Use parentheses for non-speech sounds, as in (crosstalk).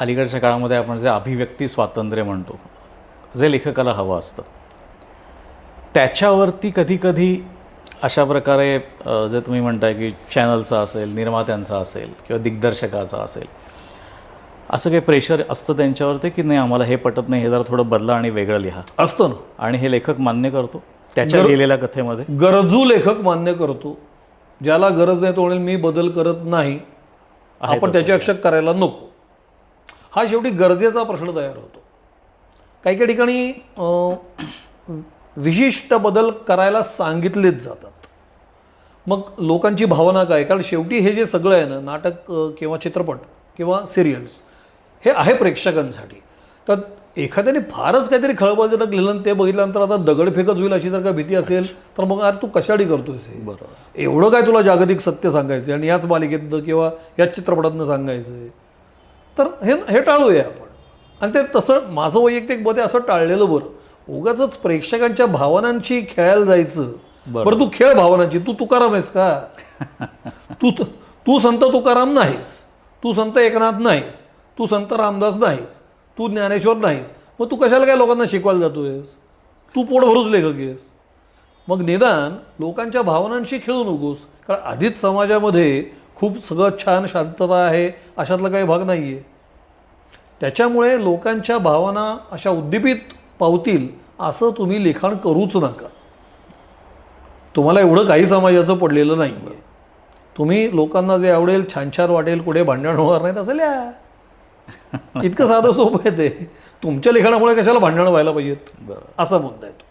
अलीकडच्या काळामध्ये आपण जे अभिव्यक्ती स्वातंत्र्य म्हणतो जे लेखकाला हवं असतं. त्याच्यावरती कधी कधी अशा प्रकारे जे तुम्ही म्हणताय की चॅनलचा असेल निर्मात्यांचा असेल किंवा दिग्दर्शकाचा असेल असं काही प्रेशर असतं त्यांच्यावरती की नाही आम्हाला हे पटत नाही हे जरा थोडं बदला आणि वेगळं लिहा. असतं ना. आणि हे लेखक मान्य करतो त्याच्या लिहिलेल्या कथेमध्ये. गरजू लेखक मान्य करतो. ज्याला गरज नाही तो म्हणेल मी बदल करत नाही. आपण तसं. त्याच्यापेक्षा करायला नको. हा शेवटी गरजेचा प्रश्न तयार होतो. काही काही ठिकाणी विशिष्ट बदल करायला सांगितलेच जातात. मग लोकांची भावना काय? कारण शेवटी हे जे सगळं आहे ना नाटक किंवा चित्रपट किंवा सिरियल्स हे आहे प्रेक्षकांसाठी. तर एखाद्याने फारच काहीतरी खळबळजनक लिहिलं ते बघितल्यानंतर आता दगडफेकच होईल अशी जर का भीती असेल तर मग अरे तू कशासाठी करतोयस हे? बरोबर. एवढं काय तुला जागतिक सत्य सांगायचं आणि याच मालिकेतनं किंवा याच चित्रपटातनं सांगायचं आहे तर हे हे टाळूया आपण. आणि ते तसं माझं वैयक्तिक मत आहे असं टाळलेलं बरं. उगाच प्रेक्षकांच्या भावनांशी खेळायला जायचं. बरं तू खेळ भावनांची तू तुकाराम आहेस का? (laughs) तू तू संत तुकाराम नाहीस. तू संत एकनाथ नाहीस. तू संत रामदास नाहीस. तू ज्ञानेश्वर नाहीस. मग तू कशाला काय लोकांना शिकवायला जातोयस? तू पोट भरूच लेखक आहेस. मग निदान लोकांच्या भावनांशी खेळू नकोस. कारण आधीच समाजामध्ये खूप सगळं छान शांतता आहे. अशातला काही भाग नाही आहे त्याच्यामुळे लोकांच्या भावना अशा उद्दीपित पावतील असं तुम्ही लिखाण करूच नका. तुम्हाला एवढं काही समाजाचं पडलेलं नाही आहे तुम्ही लोकांना जे आवडेल छान छान वाटेल कुठे भांडण होणार नाही तसं लिहा. इतकं साधं सोपं आहे ते. तुमच्या लिखाणामुळे कशाला भांडणं व्हायला पाहिजेत? बरं. असा मुद्दा आहे तो.